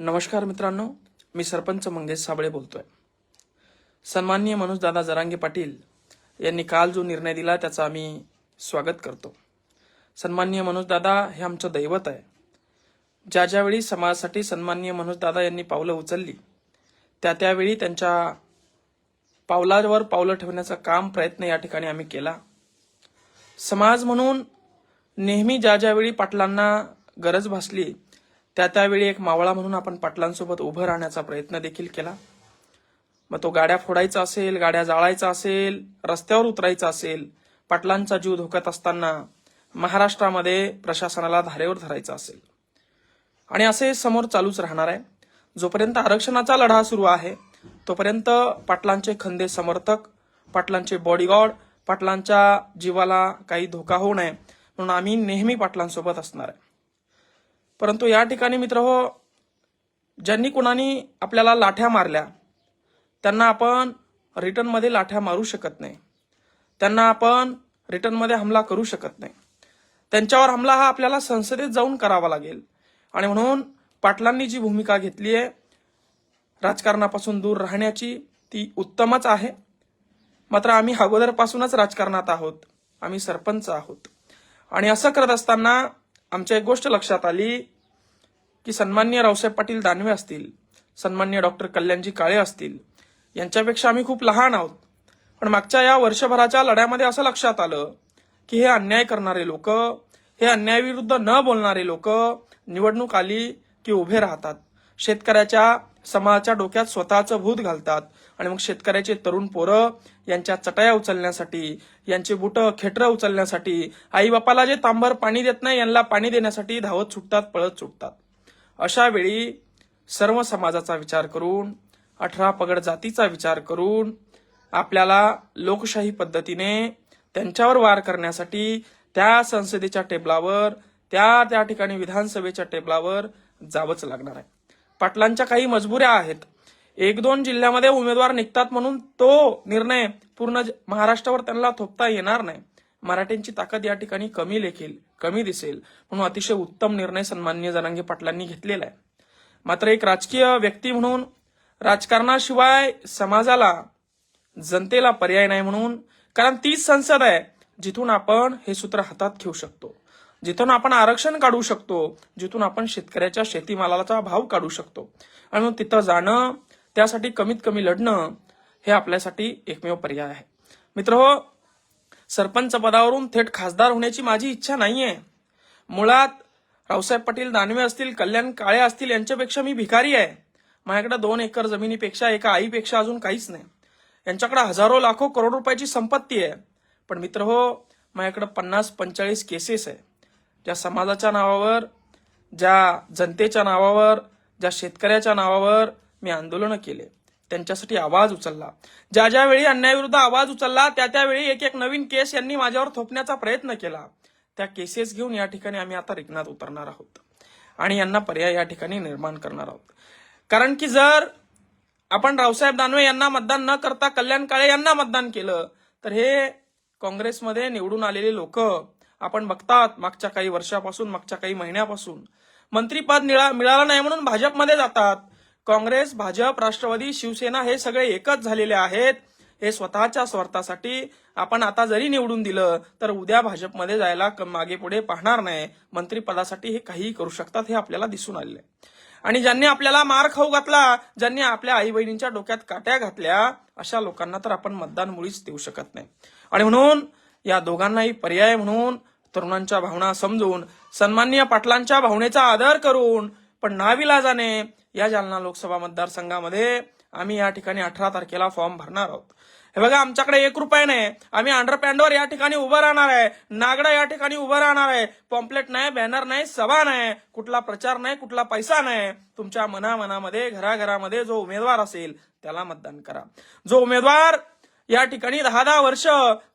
नमस्कार मित्रांनो मी सरपंच मंगेश साबळे बोलतोय. सन्माननीय मनोजदादा जरांगे पाटील यांनी काल जो निर्णय दिला त्याचं आम्ही स्वागत करतो. सन्माननीय मनोजदादा हे आमचं दैवत आहे. ज्या ज्यावेळी समाजासाठी सन्माननीय मनोजदादा यांनी पावलं उचलली त्या त्यावेळी त्यांच्या पावलावर पावलं ठेवण्याचं काम प्रयत्न या ठिकाणी आम्ही केला. समाज म्हणून नेहमी ज्या ज्यावेळी पाटलांना गरज भासली त्या त्यावेळी एक मावळा म्हणून आपण पाटलांसोबत उभं राहण्याचा प्रयत्न देखील केला. मग तो गाड्या फोडायचा असेल गाड्या जाळायचा असेल रस्त्यावर उतरायचा असेल पाटलांचा जीव धोक्यात असताना महाराष्ट्रामध्ये प्रशासनाला धारेवर धरायचा असेल. आणि असे समोर चालूच राहणार आहे. जोपर्यंत आरक्षणाचा लढा सुरू आहे तोपर्यंत पाटलांचे खंदे समर्थक पाटलांचे बॉडीगार्ड पाटलांच्या जीवाला काही धोका होऊ नये म्हणून आम्ही नेहमी पाटलांसोबत असणार आहे. परंतु या ठिकाणी मित्र हो ज्यांनी कुणानी आपल्याला लाठ्या मारल्या त्यांना आपण रिटर्नमध्ये लाठ्या मारू शकत नाही. त्यांना आपण रिटर्नमध्ये हमला करू शकत नाही. त्यांच्यावर हमला हा आपल्याला संसदेत जाऊन करावा लागेल. आणि म्हणून पाटलांनी जी भूमिका घेतली आहे राजकारणापासून दूर राहण्याची ती उत्तमच आहे. मात्र आम्ही अगोदरपासूनच राजकारणात आहोत. आम्ही सरपंच आहोत. आणि असं करत असताना आमच्या एक गोष्ट लक्षात आली की सन्मान्य रावसाहेब पाटील दानवे असतील सन्मान्य डॉक्टर कल्याणजी काळे असतील यांच्यापेक्षा आम्ही खूप लहान आहोत. पण मागच्या या वर्षभराच्या लढ्यामध्ये असं लक्षात आलं की हे अन्याय करणारे लोक हे अन्यायाविरुद्ध न बोलणारे लोक निवडणूक आली की उभे राहतात. शेतकऱ्याच्या समाजाच्या डोक्यात स्वतःचं भूत घालतात. आणि मग शेतकऱ्याचे तरुण पोरं यांच्या चटया उचलण्यासाठी यांचे बुट खेटर उचलण्यासाठी आई बापाला जे तांबर पाणी देत नाही यांना पाणी देण्यासाठी धावत सुटतात पळत सुटतात. अशा वेळी सर्व समाजाचा विचार करून अठरा पगड जातीचा विचार करून आपल्याला लोकशाही पद्धतीने त्यांच्यावर वार करण्यासाठी त्या संसदेच्या टेबलावर त्या त्या ठिकाणी विधानसभेच्या टेबलावर जावंच लागणार आहे. पाटलांच्या काही मजबुऱ्या आहेत. एक दोन जिल्ह्यामध्ये उमेदवार निघतात म्हणून तो निर्णय पूर्ण ज- महाराष्ट्रावर त्यांना थोपता येणार नाही. मराठ्यांची ताकद या ठिकाणी कमी लेखील कमी दिसेल म्हणून अतिशय उत्तम निर्णय सन्मान्य जनांगे पाटलांनी घेतलेला आहे. मात्र एक राजकीय व्यक्ती म्हणून राजकारणाशिवाय समाजाला जनतेला पर्याय नाही म्हणून कारण तीच संसद आहे जिथून आपण हे सूत्र हातात घेऊ शकतो. जिथून आपण आरक्षण काढू शकतो जिथून आपण शेतकऱ्याच्या शेतीमालाचा भाव काढू शकतो. आणि मग तिथं जाणं त्यासाठी कमीत कमी लढणं हे आपल्यासाठी एकमेव पर्याय आहे. मित्र हो सरपंच पदावरून थेट खासदार होण्याची माझी इच्छा नाहीये. मुळात रावसाहेब पाटील दानवे असतील कल्याण काळे असतील यांच्यापेक्षा मी भिकारी आहे. माझ्याकडे दोन एकर जमिनीपेक्षा एका आईपेक्षा अजून काहीच नाही. यांच्याकडे हजारो लाखो करोड रुपयाची संपत्ती आहे. पण मित्र हो माझ्याकडे पन्नास पंचेचाळीस केसेस आहे. ज्या समाजाच्या नावावर ज्या जनतेच्या नावावर ज्या शेतकऱ्याच्या नावावर मी आंदोलनं केले त्यांच्यासाठी आवाज उचलला. ज्या ज्यावेळी अन्यायाविरुद्ध आवाज उचलला त्या त्यावेळी एक एक नवीन केस यांनी माझ्यावर थोपण्याचा प्रयत्न केला. त्या केसेस घेऊन या ठिकाणी आम्ही आता रिग्णात उतरणार आहोत. आणि यांना पर्याय या ठिकाणी निर्माण करणार आहोत. कारण की जर आपण रावसाहेब दानवे यांना मतदान न करता कल्याण काळे यांना मतदान केलं तर हे काँग्रेसमध्ये निवडून आलेले लोक आपण बघतात मागच्या काही वर्षापासून मागच्या काही महिन्यापासून. मंत्रीपद निळा- मिळालं नाही म्हणून भाजपमध्ये जातात. काँग्रेस भाजप राष्ट्रवादी शिवसेना हे सगळे एकच झालेले आहेत. हे स्वतःच्या स्वार्थासाठी आपण आता जरी निवडून दिलं तर उद्या भाजपमध्ये जायला मागे पुढे पाहणार नाही. मंत्रीपदासाठी हे काहीही करू शकतात हे आपल्याला दिसून आलेलं. आहे आणि ज्यांनी आपल्याला मार खाऊ घातला ज्यांनी आपल्या आई बहिणींच्या डोक्यात काट्या घातल्या अशा लोकांना तर आपण मतदान मुळीच देऊ शकत नाही. आणि म्हणून या दोघांनाही पर्याय म्हणून तरुणांच्या भावना समजून सन्माननीय पाटलांच्या भावनेचा आदर करून पण नाविलाजाने या जालना लोकसभा मतदारसंघामध्ये आम्ही या ठिकाणी अठरा तारखेला फॉर्म भरणार आहोत. हे बघा आमच्याकडे एक रुपये नाही. आम्ही अंडरपॅन्डवर या ठिकाणी उभं राहणार आहे. नागडा या ठिकाणी उभं राहणार आहे. पॉम्पलेट नाही बॅनर नाही सभा नाही. कुठला प्रचार नाही कुठला पैसा नाही. तुमच्या मनामनामध्ये घराघरामध्ये जो उमेदवार असेल त्याला मतदान करा. जो उमेदवार या ठिकाणी दहा दहा वर्ष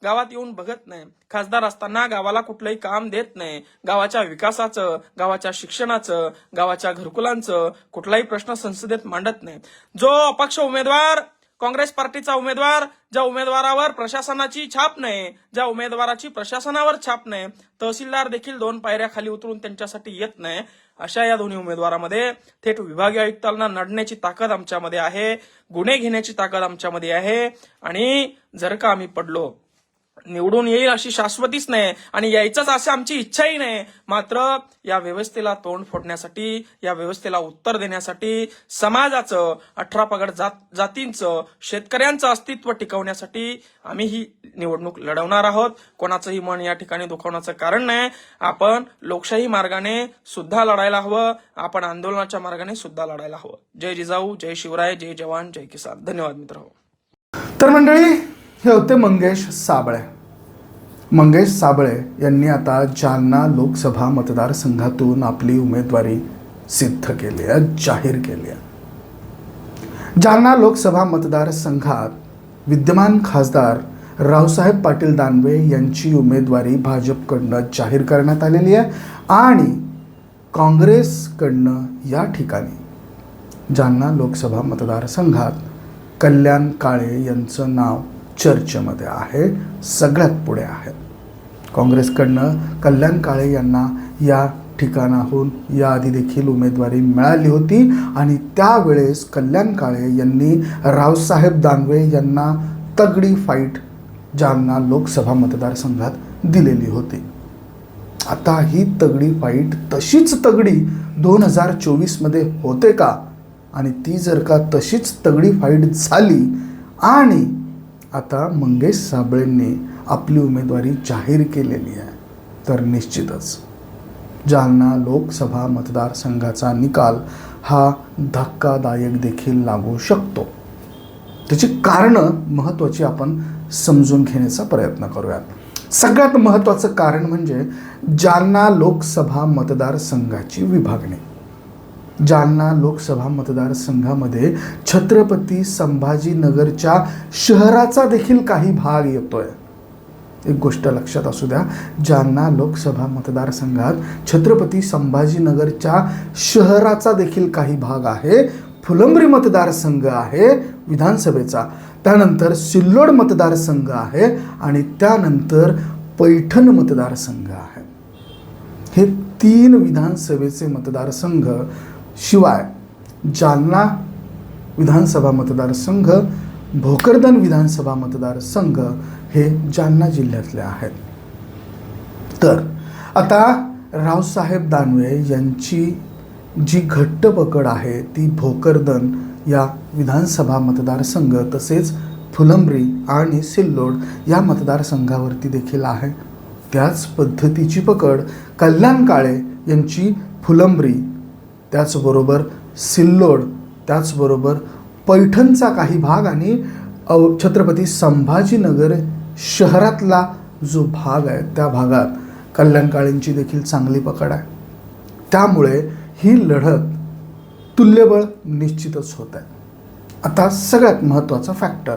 गावात येऊन बघत नाही. खासदार असताना गावाला कुठलंही काम देत नाही. गावाच्या विकासाचं गावाच्या शिक्षणाचं गावाच्या घरकुलांचं कुठलाही प्रश्न संसदेत मांडत नाही. जो अपक्ष उमेदवार काँग्रेस पार्टीचा उमेदवार ज्या उमेदवारावर प्रशासनाची छाप नाही ज्या उमेदवाराची प्रशासनावर छाप नाही तहसीलदार देखील दोन पायऱ्या खाली उतरून त्यांच्यासाठी येत नाही अशा या दोन्ही उमेदवारामध्ये थेट विभागीय आयुक्तांना नडण्याची ताकद आमच्यामध्ये आहे गुन्हे घेण्याची ताकद आमच्यामध्ये आहे. आणि जर का आम्ही पडलो निवडून येईल अशी शाश्वतीच नाही आणि यायचंच अशी आमची इच्छाही नाही. मात्र या व्यवस्थेला तोंड फोडण्यासाठी या व्यवस्थेला उत्तर देण्यासाठी समाजाचं अठरा पगड जात जातींचं शेतकऱ्यांचं अस्तित्व टिकवण्यासाठी आम्ही ही निवडणूक लढवणार आहोत. कोणाचंही मन या ठिकाणी दुखवण्याचं कारण नाही. आपण लोकशाही मार्गाने सुद्धा लढायला हवं. आपण आंदोलनाच्या मार्गाने सुद्धा लढायला हवं. जय जिजाऊ जय शिवराय जय जवान जय किसान. धन्यवाद मित्र तर मंडळी हे होते मंगेश साबळे. मंगेश साबळे यांनी आता जालना लोकसभा मतदारसंघातून आपली उमेदवारी सिद्ध केली आहे जाहीर केली आहे. जालना लोकसभा मतदारसंघात विद्यमान खासदार रावसाहेब पाटील दानवे यांची उमेदवारी भाजपकडनं जाहीर करण्यात आलेली आहे आणि काँग्रेसकडनं या ठिकाणी जालना लोकसभा मतदारसंघात कल्याण काळे यांचं नाव चर्चेमध्ये आहे सगळ्यात पुढे आहे. काँग्रेसकडनं कल्याण काळे यांना या ठिकाणाहून याआधी देखील उमेदवारी मिळाली होती आणि त्यावेळेस कल्याण काळे यांनी रावसाहेब दानवे यांना तगडी फाईट जालना लोकसभा मतदारसंघात दिलेली होती. आता ही तगडी फाईट तशीच तगडी दोन हजार चोवीसमध्ये होते का? आणि ती जर का तशीच तगडी फाईट झाली आणि आता मंगेश साबळेंनी आपली उमेदवारी जाहीर केलेली आहे. तर निश्चितच जालना लोकसभा मतदारसंघाचा निकाल हा धक्कादायक देखील लागू शकतो. त्याची कारणं महत्त्वाची आपण समजून घेण्याचा प्रयत्न करूयात. सगळ्यात महत्त्वाचं कारण म्हणजे जालना लोकसभा मतदारसंघाची विभागणी. जालना लोकसभा मतदारसंघामध्ये छत्रपती संभाजीनगरच्या शहराचा देखील काही भाग येतोय. एक गोष्ट लक्षात असू द्या जालना लोकसभा मतदारसंघात छत्रपती संभाजीनगरच्या शहराचा देखील काही भाग आहे. फुलंब्री मतदारसंघ आहे विधानसभेचा. त्यानंतर सिल्लोड मतदारसंघ आहे आणि त्यानंतर पैठण मतदारसंघ आहे. हे तीन विधानसभेचे मतदारसंघ शिवाय जालना विधानसभा मतदारसंघ भोकरदन विधानसभा मतदारसंघ हे जालना जिल्ह्यातले आहेत. तर आता रावसाहेब दानवे यांची जी घट्ट पकड आहे ती भोकरदन या विधानसभा मतदारसंघ तसेच फुलंब्री आणि सिल्लोड या मतदारसंघावरती देखील आहे. त्याच पद्धतीची पकड कल्याण काळे यांची फुलंब्री त्याचबरोबर सिल्लोड त्याचबरोबर पैठणचा काही भाग आणि छत्रपती संभाजीनगर शहरातला जो भाग आहे त्या भागात कल्याणकाळींची देखील चांगली पकड आहे. त्यामुळे ही लढत तुल्यबळ निश्चितच होत आहे. आता सगळ्यात महत्त्वाचा फॅक्टर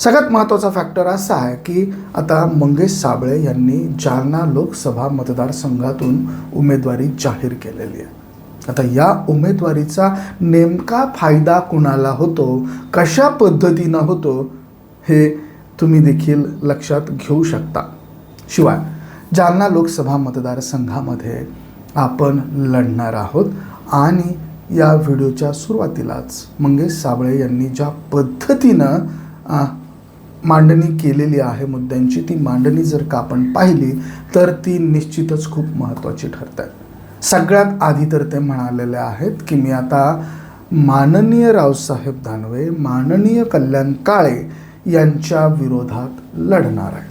सगळ्यात महत्त्वाचा फॅक्टर असा आहे की आता मंगेश साबळे यांनी जालना लोकसभा मतदारसंघातून उमेदवारी जाहीर केलेली आहे. आता या उमेदवारीचा नेमका फायदा कुणाला होतो? कशा पद्धतीनं होतो? हे तुम्ही देखील लक्षात घेऊ शकता. शिवाय जालना लोकसभा मतदारसंघामध्ये आपण लढणार आहोत आणि या व्हिडिओच्या सुरुवातीलाच मंगेश साबळे यांनी ज्या पद्धतीनं मांडणी केलेली आहे मुद्द्यांची ती मांडणी जर का आपण पाहिली तर ती निश्चितच खूप महत्त्वाची ठरत. आहे सगळ्यात आधी तर ते म्हणालेले आहेत की मी आता माननीय रावसाहेब दानवे माननीय कल्याण काळे यांच्या विरोधात लढणार आहे.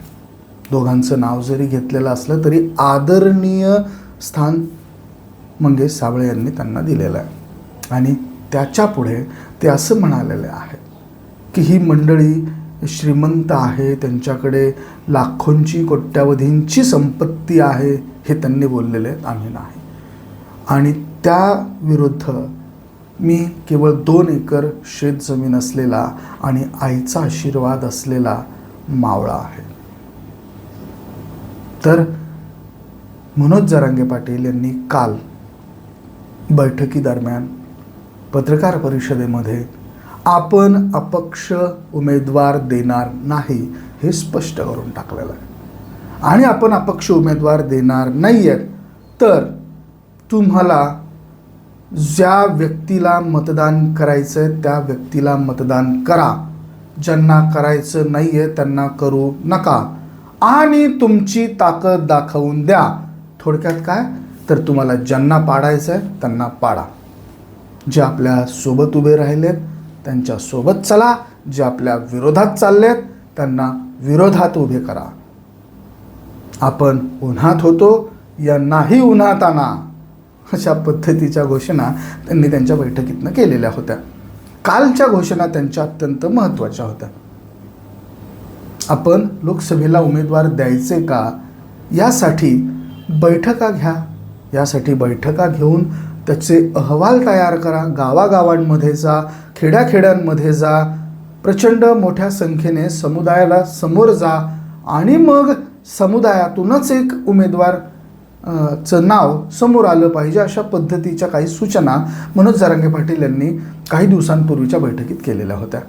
दोघांचं नाव जरी घेतलेलं असलं तरी आदरणीय स्थान मंगेश साबळे यांनी त्यांना दिलेलं आहे. आणि त्याच्या पुढे ते असं म्हणालेले आहेत की ही मंडळी श्रीमंत आहे त्यांच्याकडे लाखोंची कोट्यावधींची संपत्ती आहे हे त्यांनी बोललेले आहेत आम्ही नाही. आणि त्या विरुद्ध मी केवळ दोन एकर शेत जमीन असलेला आणि आईचा आशीर्वाद असलेला मावळा आहे. तर मनोज जरांगे पाटील यांनी काल बैठकीदरम्यान पत्रकार परिषदेमध्ये आपण अपक्ष उमेदवार देणार नाही हे स्पष्ट करून टाकलेलं आहे. आणि आपण अपक्ष उमेदवार देणार नाही आहेत तर तुम्हाला ज्या व्यक्तीला मतदान करायचं आहे त्या व्यक्तीला मतदान करा. ज्यांना करायचं नाही आहे त्यांना करू नका. आणि तुमची ताकद दाखवून द्या. थोडक्यात काय? तर तुम्हाला ज्यांना पाडायचं आहे त्यांना पाडा. जे आपल्यासोबत उभे राहिलेत त्यांच्यासोबत चला. जे आपल्या विरोधात चाललेत त्यांना विरोधात उभे करा. आपण उन्हात होतो या नाही उन्हात आणा अशा पद्धतीच्या घोषणा त्यांनी त्यांच्या बैठकीतनं केलेल्या होत्या. कालच्या घोषणा त्यांच्या अत्यंत महत्त्वाच्या होत्या. आपण लोकसभेला उमेदवार द्यायचे का? यासाठी बैठका घ्या. यासाठी बैठका घेऊन त्याचे अहवाल तयार करा. गावागावांमध्ये जा खेड्याखेड्यांमध्ये जा प्रचंड मोठ्या संख्येने समुदायाला समोर जा आणि मग समुदायातूनच एक उमेदवार चं नाव समोर आलं पाहिजे अशा पद्धतीच्या काही सूचना मनोज जरांगे पाटील यांनी काही दिवसांपूर्वीच्या बैठकीत केलेल्या होत्या.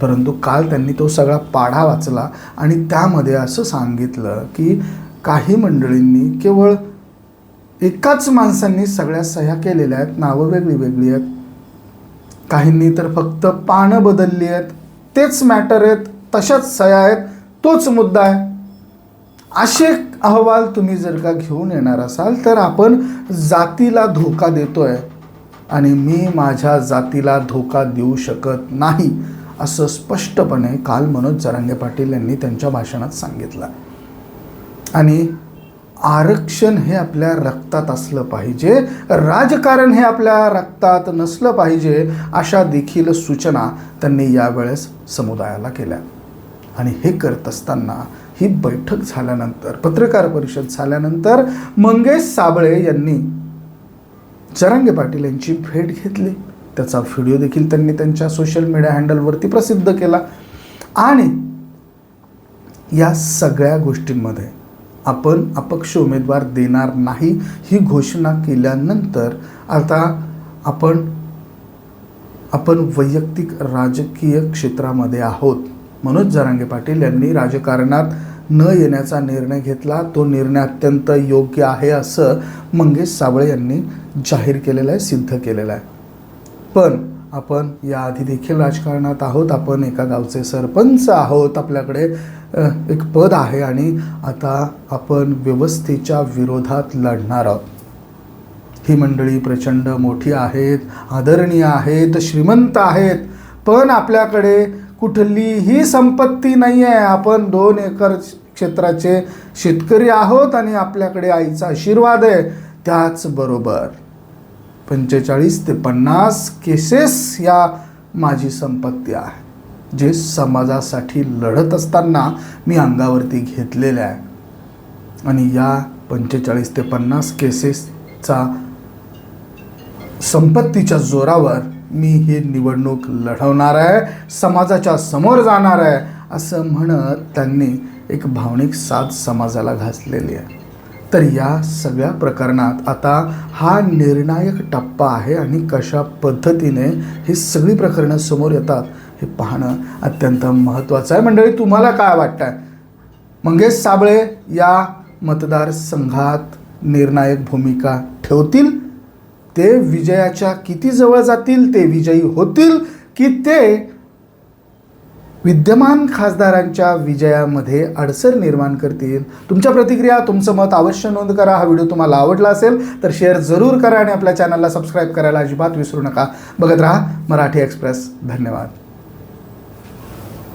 परंतु काल त्यांनी तो सगळा पाढा वाचला आणि त्यामध्ये असं सांगितलं की काही मंडळींनी केवळ एकाच माणसांनी सगळ्या सह्या केलेल्या आहेत नावं वेगळी वेगळी आहेत. काहींनी तर फक्त पानं बदलली आहेत. तेच मॅटर आहेत तशाच सह्या आहेत तोच मुद्दा आहे. असे अहवाल तुम्ही जर का घेऊन येणार असाल तर आपण जातीला धोका देतोय आणि मी माझ्या जातीला धोका देऊ शकत नाही असं स्पष्टपणे काल मनोज जरांगे पाटील यांनी त्यांच्या भाषणात सांगितलं. आणि आरक्षण हे आपल्या रक्तात असलं पाहिजे राजकारण हे आपल्या रक्तात नसलं पाहिजे अशा देखील सूचना त्यांनी यावेळेस समुदायाला केल्या. आणि हे करत असताना ही बैठक झाल्यानंतर पत्रकार परिषद झाल्यानंतर मंगेश साबळे यांनी जरांगे पाटील यांची भेट घेतली. त्याचा व्हिडिओ देखील त्यांनी त्यांच्या सोशल मीडिया हँडलवरती प्रसिद्ध केला. आणि या सगळ्या गोष्टींमध्ये आपण अपक्ष उमेदवार देणार नाही ही घोषणा केल्यानंतर आता आपण आपण वैयक्तिक राजकीय क्षेत्रामध्ये आहोत. मनोज जरांगे पाटील यांनी राजकारणात न येण्याचा निर्णय घेतला. तो निर्णय अत्यंत योग्य आहे असं मंगेश साबळे यांनी जाहीर केलेलं आहे सिद्ध केलेलं आहे. पण आपण याआधी देखील राजकारणात आहोत. आपण एका गावचे सरपंच आहोत. आपल्याकडे एक पद आहे आणि आता आपण व्यवस्थेच्या विरोधात लढणार आहोत. ही मंडळी प्रचंड मोठी आहेत आदरणीय आहेत श्रीमंत आहेत. पण आपल्याकडे कुठलीही संपत्ती नाही आहे आपण दोन एकर क्षेत्राचे शेतकरी आहोत आणि आपल्याकडे आईचा आशीर्वाद आहे. त्याचबरोबर पंचेचाळीस ते पन्नास केसेस या माझी संपत्ती आहे. जे समाजासाठी लढत असताना मी अंगावरती घेतलेल्या आहे. आणि या पंचेचाळीस ते पन्नास केसेसचा संपत्तीच्या जोरावर मी ही निवडणूक लढवणार आहे समाजाच्या समोर जाणार आहे असं म्हणत त्यांनी एक भावनिक साथ समाजाला घासलेली आहे. तर या सगळ्या प्रकरणात आता हा निर्णायक टप्पा आहे आणि कशा पद्धतीने ही सगळी प्रकरणं समोर येतात हे पाहणं अत्यंत महत्त्वाचं आहे. मंडळी तुम्हाला काय वाटतं मंगेश साबळे या मतदारसंघात निर्णायक भूमिका ठेवतील? ते विजयाच्या किती जवळ जातील ते विजयी होतील की ते विद्यमान खासदारांच्या विजयामध्ये अडसर निर्माण करतील? तुमच्या प्रतिक्रिया तुमचं मत अवश्य नोंद करा. हा व्हिडिओ तुम्हाला आवडला असेल तर शेअर जरूर करा आणि आपल्या चॅनलला सबस्क्राईब करायला अजिबात विसरू नका. बघत राहा मराठी एक्सप्रेस. धन्यवाद.